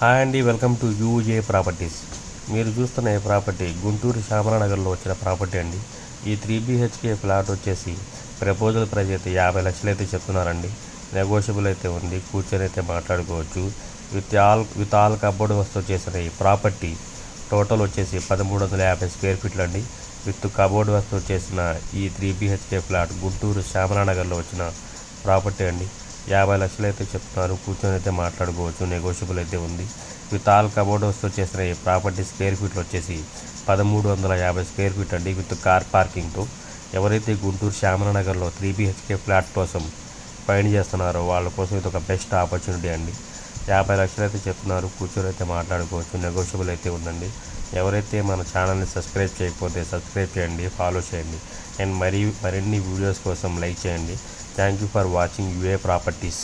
Hi అండి welcome to యూజే properties. మీరు చూస్తున్న ఈ ప్రాపర్టీ గుంటూరు శ్యామలనగర్లో వచ్చిన ప్రాపర్టీ అండి. ఈ త్రీ బీహెచ్కే ఫ్లాట్ వచ్చేసి ప్రపోజల్ ప్రైజ్ అయితే యాభై లక్షలు అయితే చెప్తున్నారండి. నెగోషియబుల్ అయితే ఉంది కూర్చొని అయితే మాట్లాడుకోవచ్చు. With all with all cupboard వస్తూ చేసిన ఈ ప్రాపర్టీ టోటల్ వచ్చేసి పదమూడు వందల యాభై స్క్వేర్ ఫీట్లు అండి. విత్ కబోర్డ్ వస్తూ చేసిన ఈ త్రీ బీహెచ్కే ఫ్లాట్ గుంటూరు శ్యామలనగర్లో వచ్చిన ప్రాపర్టీ అండి. యాభై లక్షలు అయితే చెప్తున్నారు. కూర్చొని అయితే మాట్లాడుకోవచ్చు. నెగోషియబుల్ అయితే ఉంది. విత్ ఆల్ కబోర్డ్ చేసిన ఈ ప్రాపర్టీ స్క్వేర్ ఫీట్లు వచ్చేసి పదమూడు వందల యాభై స్క్వేర్ ఫీట్ అండి విత్ కార్ పార్కింగ్తో. ఎవరైతే గుంటూరు శ్యామలనగర్లో త్రీ బీహెచ్కే ఫ్లాట్ కోసం ఫైండ్ చేస్తున్నారో వాళ్ళ కోసం ఇది ఒక బెస్ట్ ఆపర్చునిటీ అండి. యాభై లక్షలు అయితే చెప్తున్నారు. కూర్చొని అయితే మాట్లాడుకోవచ్చు. నెగోషియబుల్ అయితే ఉందండి. ఎవరైతే మన ఛానల్ని సబ్స్క్రైబ్ చేయకపోతే సబ్స్క్రైబ్ చేయండి ఫాలో చేయండి. అండ్ మరి మరిన్ని వీడియోస్ కోసం లైక్ చేయండి. Thank you for watching UA properties